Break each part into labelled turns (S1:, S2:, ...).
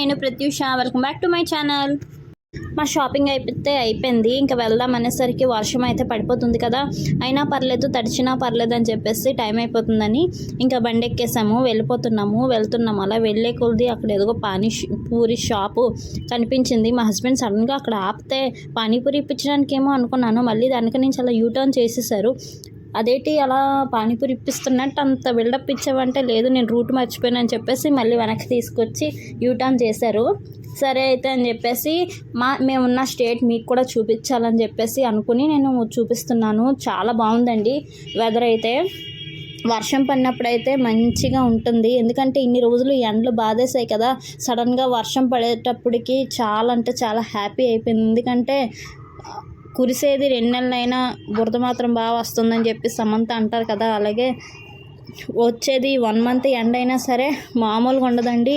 S1: నేను Pratyusha. Welcome back to my channel మా shopping అయిపోతే అయిపోయింది. ఇంకా వెళ్దాం అనేసరికి వర్షం అయితే పడిపోతుంది కదా. అయినా పర్లేదు తడిచినా పర్లేదు అని చెప్పేసి టైం అయిపోతుందని ఇంకా బండి ఎక్కేసాము. వెళ్ళిపోతున్నాము వెళ్తున్నాము. అలా వెళ్ళే కొద్ది అక్కడ ఏదో పానీ పూరి షాపు కనిపించింది. మా హస్బెండ్ సడన్గా అక్కడ ఆపితే పానీపూరి ఇప్పించడానికి ఏమో అనుకున్నాను. మళ్ళీ దానికి నుంచి అలా యూటర్న్ చేసేసారు. అదేంటి అలా పానీపూరి ఇప్పిస్తున్నట్టు అంత బిల్డప్ ఇచ్చావంటే లేదు నేను రూట్ మర్చిపోయాను అని చెప్పేసి మళ్ళీ వెనక్కి తీసుకొచ్చి యూటర్న్ చేశారు. సరే అయితే అని చెప్పేసి మా మేమున్న స్టేట్ మీకు కూడా చూపించాలని చెప్పేసి అనుకుని నేను చూపిస్తున్నాను. చాలా బాగుందండి వెదర్ అయితే. వర్షం పడినప్పుడైతే మంచిగా ఉంటుంది. ఎందుకంటే ఇన్ని రోజులు ఎండలు బాధేసాయి కదా. సడన్గా వర్షం పడేటప్పటికి చాలా అంటే చాలా హ్యాపీ అయిపోయింది. ఎందుకంటే కురిసేది రెండు నెలలైనా బురద మాత్రం బాగా వస్తుందని చెప్పి సమంత అంటారు కదా అలాగే వచ్చేది వన్ మంత్ ఎండ అయినా సరే మామూలుగా ఉండదండి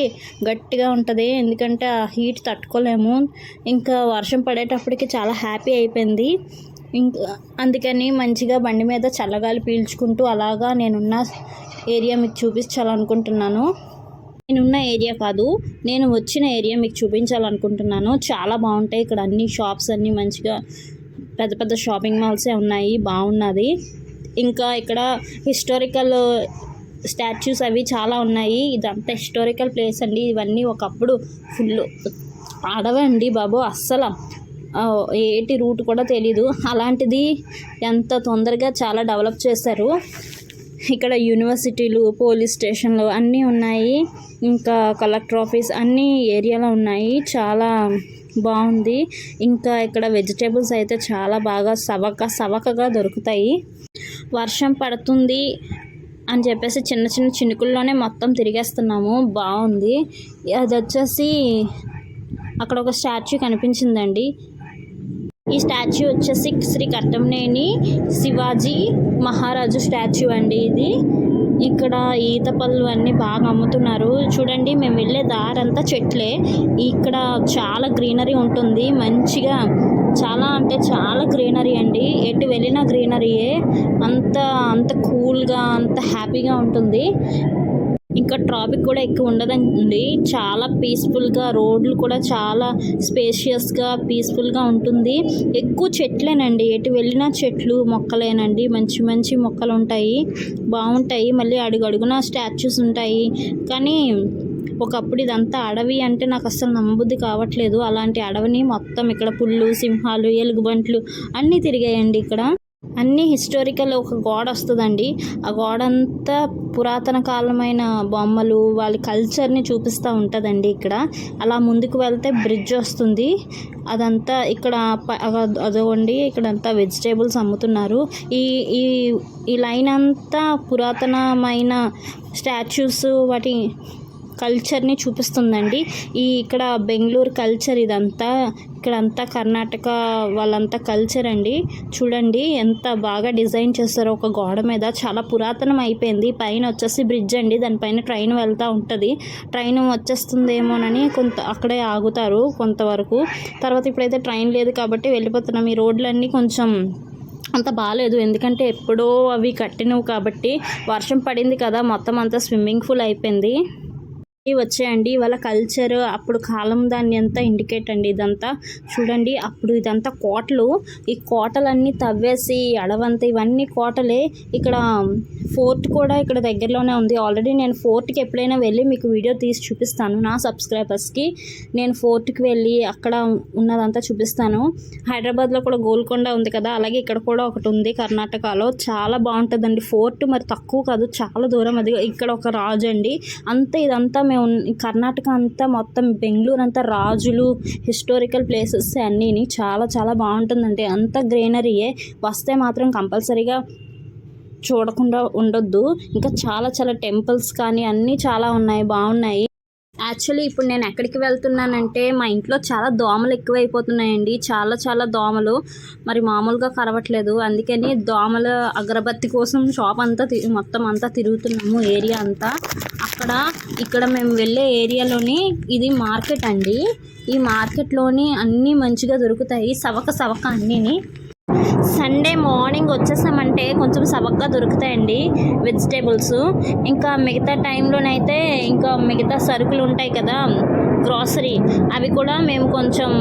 S1: గట్టిగా ఉంటుంది. ఎందుకంటే ఆ హీట్ తట్టుకోలేము. ఇంకా వర్షం పడేటప్పటికి చాలా హ్యాపీ అయిపోయింది. ఇంకా అందుకని మంచిగా బండి మీద చల్లగాలి పీల్చుకుంటూ అలాగా నేనున్న ఏరియా మీకు చూపించాలనుకుంటున్నాను. నేనున్న ఏరియా కాదు నేను వచ్చిన ఏరియా మీకు చూపించాలనుకుంటున్నాను. చాలా బాగుంటాయి ఇక్కడ అన్ని షాప్స్ అన్నీ మంచిగా పెద్ద పెద్ద షాపింగ్ మాల్సే ఉన్నాయి బాగున్నది. ఇంకా ఇక్కడ హిస్టారికల్ స్టాచ్యూస్ అవి చాలా ఉన్నాయి. ఇదంతా హిస్టారికల్ ప్లేస్ అండి. ఇవన్నీ ఒకప్పుడు ఫుల్ అడవండి బాబు అస్సలు. ఏటి రూట్ కూడా తెలీదు. అలాంటిది ఎంత తొందరగా చాలా డెవలప్ చేశారు. ఇక్కడ యూనివర్సిటీలు పోలీస్ స్టేషన్లు అన్నీ ఉన్నాయి. ఇంకా కలెక్టర్ ఆఫీస్ అన్ని ఏరియాలో ఉన్నాయి. చాలా బాగుంది. ఇంకా ఇక్కడ వెజిటేబుల్స్ అయితే చాలా బాగా సవక సవకగా దొరుకుతాయి. వర్షం పడుతుంది అని చెప్పేసి చిన్న చిన్న చినుకుల్లోనే మొత్తం తిరిగేస్తున్నాము. బాగుంది. అది వచ్చేసి అక్కడ ఒక స్టాచ్యూ కనిపించిందండి. ఈ స్టాచ్యూ వచ్చేసి శ్రీ కట్టంనేని శివాజీ మహారాజు స్టాచ్యూ అండి ఇది. ఇక్కడ ఈత పళ్ళు అన్నీ బాగా అమ్ముతున్నారు. చూడండి మేము వెళ్ళే దారంతా చెట్లే. ఇక్కడ చాలా గ్రీనరీ ఉంటుంది. మంచిగా చాలా అంటే చాలా గ్రీనరీ అండి. ఎటు వెళ్ళినా గ్రీనరీయే. అంత అంత కూల్గా అంత హ్యాపీగా ఉంటుంది. ఇంకా ట్రాఫిక్ కూడా ఎక్కువ ఉండదండి. చాలా పీస్ఫుల్గా రోడ్లు కూడా చాలా స్పేషియస్గా పీస్ఫుల్గా ఉంటుంది. ఎక్కువ చెట్లేనండి. ఎటు వెళ్ళినా చెట్లు మొక్కలేనండి. మంచి మంచి మొక్కలు ఉంటాయి బాగుంటాయి. మళ్ళీ అడుగు అడుగున స్టాచ్యూస్ ఉంటాయి. కానీ ఒకప్పుడు ఇదంతా అడవి అంటే నాకు అసలు నమ్మబుద్ధి కావట్లేదు. అలాంటి అడవిని మొత్తం ఇక్కడ పుళ్ళు సింహాలు ఎలుగుబంట్లు అన్నీ తిరిగాయండి ఇక్కడ. అన్ని హిస్టారికల్ ఒక గోడ వస్తుందండి. ఆ గోడ అంతా పురాతన కాలమైన బొమ్మలు వాళ్ళ కల్చర్ని చూపిస్తూ ఉంటుందండి ఇక్కడ. అలా ముందుకు వెళ్తే బ్రిడ్జ్ వస్తుంది. అదంతా ఇక్కడ అదోండి ఇక్కడ అంతా ఇక్కడంతా వెజిటేబుల్స్ అమ్ముతున్నారు. ఈ ఈ ఈ లైన్ అంతా పురాతనమైన స్టాచ్యూస్ వాటి కల్చర్ని చూపిస్తుందండి. ఈ ఇక్కడ బెంగళూరు కల్చర్ ఇదంతా ఇక్కడంతా కర్ణాటక వాళ్ళంతా కల్చర్ అండి. చూడండి ఎంత బాగా డిజైన్ చేస్తారో ఒక గోడ మీద. చాలా పురాతనం అయిపోయింది. పైన వచ్చేసి బ్రిడ్జ్ అండి. దానిపైన ట్రైన్ వెళ్తూ ఉంటుంది. ట్రైన్ వచ్చేస్తుందేమోనని కొంత అక్కడే ఆగుతారు కొంతవరకు. తర్వాత ఇప్పుడైతే ట్రైన్ లేదు కాబట్టి వెళ్ళిపోతున్నాం. ఈ రోడ్లన్నీ కొంచెం అంత బాగాలేదు ఎందుకంటే ఎప్పుడో అవి కట్టినవి కాబట్టి వర్షం పడింది కదా. మొత్తం అంతా స్విమ్మింగ్ పూల్ అయిపోయింది. వచ్చాయండి. వాళ్ళ కల్చర్ అప్పుడు కాలం దాన్ని అంతా ఇండికేట్ అండి ఇదంతా. చూడండి అప్పుడు ఇదంతా కోటలు. ఈ కోటలన్నీ తవ్వేసి అడవంతా ఇవన్నీ కోటలే. ఇక్కడ ఫోర్ట్ కూడా ఇక్కడ దగ్గరలోనే ఉంది. ఆల్రెడీ నేను ఫోర్ట్కి ఎప్పుడైనా వెళ్ళి మీకు వీడియో తీసి చూపిస్తాను నా సబ్స్క్రైబర్స్కి. నేను ఫోర్ట్కి వెళ్ళి అక్కడ ఉన్నదంతా చూపిస్తాను. హైదరాబాద్లో కూడా గోల్కొండ ఉంది కదా అలాగే ఇక్కడ కూడా ఒకటి ఉంది కర్ణాటకలో. చాలా బాగుంటుందండి ఫోర్ట్ మరి తక్కువ కాదు చాలా దూరం అది. ఇక్కడ ఒక రాజు అండి. అంతా ఇదంతా మేము కర్ణాటక అంతా మొత్తం బెంగళూరు అంతా రాజులు హిస్టారికల్ ప్లేసెస్ అన్నీని చాలా చాలా బాగుంటుందండి. అంత గ్రీనరీయే. వస్తే మాత్రం కంపల్సరీగా చూడకుండా ఉండొద్దు. ఇంకా చాలా చాలా టెంపుల్స్ కానీ అన్నీ చాలా ఉన్నాయి బాగున్నాయి. యాక్చువల్లీ ఇప్పుడు నేను ఎక్కడికి వెళ్తున్నానంటే మా ఇంట్లో చాలా దోమలు ఎక్కువైపోతున్నాయండి. చాలా చాలా దోమలు. మరి మామూలుగా కరవట్లేదు. అందుకని దోమల అగరబత్తి కోసం షాప్ అంతా తి- మొత్తం అంతా తిరుగుతున్నాము ఏరియా అంతా. అక్కడ ఇక్కడ మేము వెళ్ళే ఏరియాలోని ఇది మార్కెట్ అండి. ఈ మార్కెట్లోని అన్నీ మంచిగా దొరుకుతాయి. సవక సవక అన్నీని. సండే మార్నింగ్ వచ్చేసామంటే కొంచెం సవగ్గా దొరుకుతాయండి వెజిటేబుల్స్ ఇంకా మిగతా టైంలోనైతే ఇంకా మిగతా సరుకులు ఉంటాయి కదా గ్రాసరీ అవి కూడా మేము కొంచెం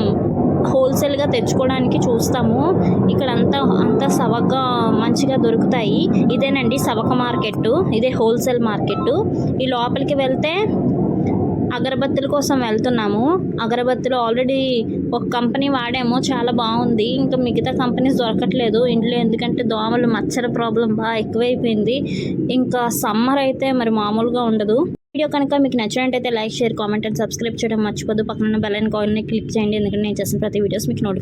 S1: హోల్సేల్గా తెచ్చుకోవడానికి చూస్తాము. ఇక్కడ అంతా అంతా సవగ్గా మంచిగా దొరుకుతాయి. ఇదేనండి సవక మార్కెట్ ఇదే హోల్సేల్ మార్కెట్ ఈ లోపలికి వెళ్తే అగరబత్తుల కోసం వెళ్తున్నాము. అగరబత్తులు ఆల్రెడీ ఒక కంపెనీ వాడాము. చాలా బాగుంది. ఇంకా మిగతా కంపెనీస్ దొరకట్లేదు. ఇంట్లో ఎందుకంటే దోమలు మచ్చల ప్రాబ్లం బాగా ఎక్కువైపోయింది. ఇంకా సమ్మర్ అయితే మరి మామూలుగా ఉండదు. వీడియో కనుక మీకు నచ్చినట్టయితే like share comment and subscribe చేయడం మర్చిపోదు. పక్కన బెల్ ఐకాన్ని క్లిక్ చేయండి. ఎందుకంటే నేను చేసిన ప్రతి వీడియోస్ మీకు నోటి